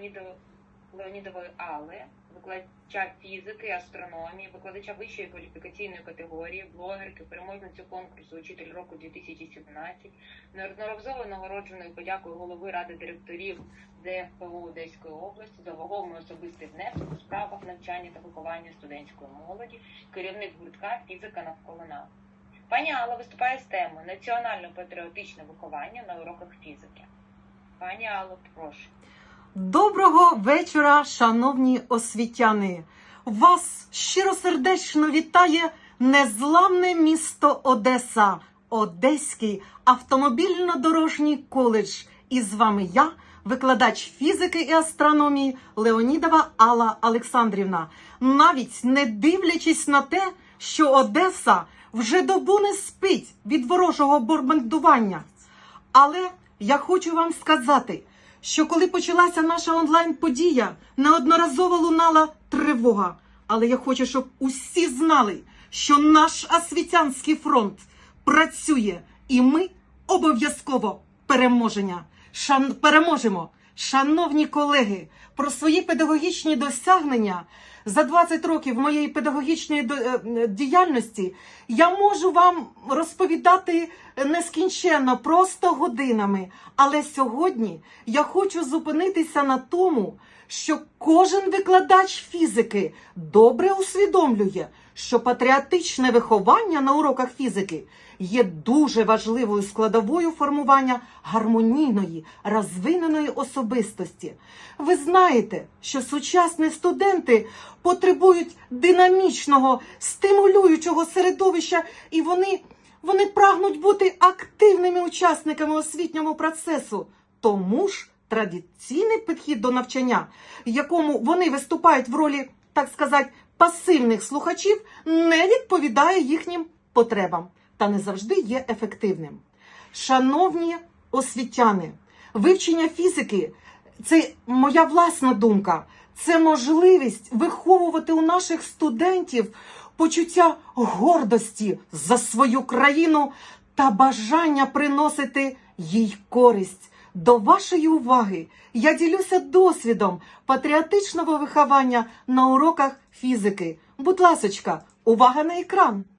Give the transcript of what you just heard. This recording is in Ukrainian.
Леонідо- Леонідової Алли, викладача фізики, астрономії, викладача вищої кваліфікаційної категорії, блогерки, переможницю конкурсу Учитель року 2017, неодноразово нагородженої подякою голови ради директорів ДФПУ Одеської області за вагомий особистий внесок у справах навчання та виховання студентської молоді, керівник гуртка Фізика навколо нас. Пані Алла виступає з темою національно-патріотичне виховання на уроках фізики. Пані Алло, прошу. Доброго вечора, шановні освітяни! Вас щиросердечно вітає незламне місто Одеса, Одеський автомобільно-дорожній коледж. І з вами я, викладач фізики і астрономії Леонідова Алла Олександрівна. Навіть не дивлячись на те, що Одеса вже добу не спить від ворожого бомбардування. Але я хочу вам сказати, що коли почалася наша онлайн-подія, неодноразово лунала тривога. Але я хочу, щоб усі знали, що наш освітянський фронт працює, і ми обов'язково переможення. Шан... переможемо. Шановні колеги, про свої педагогічні досягнення за 20 років моєї педагогічної е, діяльності я можу вам розповідати нескінченно, просто годинами. Але сьогодні я хочу зупинитися на тому, що кожен викладач фізики добре усвідомлює, що патріотичне виховання на уроках фізики є дуже важливою складовою формування гармонійної, розвиненої особистості. Ви знаєте, що сучасні студенти потребують динамічного, стимулюючого середовища, і вони, вони прагнуть бути активними учасниками освітнього процесу. Тому ж традиційний підхід до навчання, в якому вони виступають в ролі, так сказати, пасивних слухачів, не відповідає їхнім потребам та не завжди є ефективним. Шановні освітяни, вивчення фізики це моя власна думка. Це можливість виховувати у наших студентів почуття гордості за свою країну та бажання приносити їй користь. До вашої уваги я ділюся досвідом патріотичного виховання на уроках фізики. Будь ласочка, увага на екран!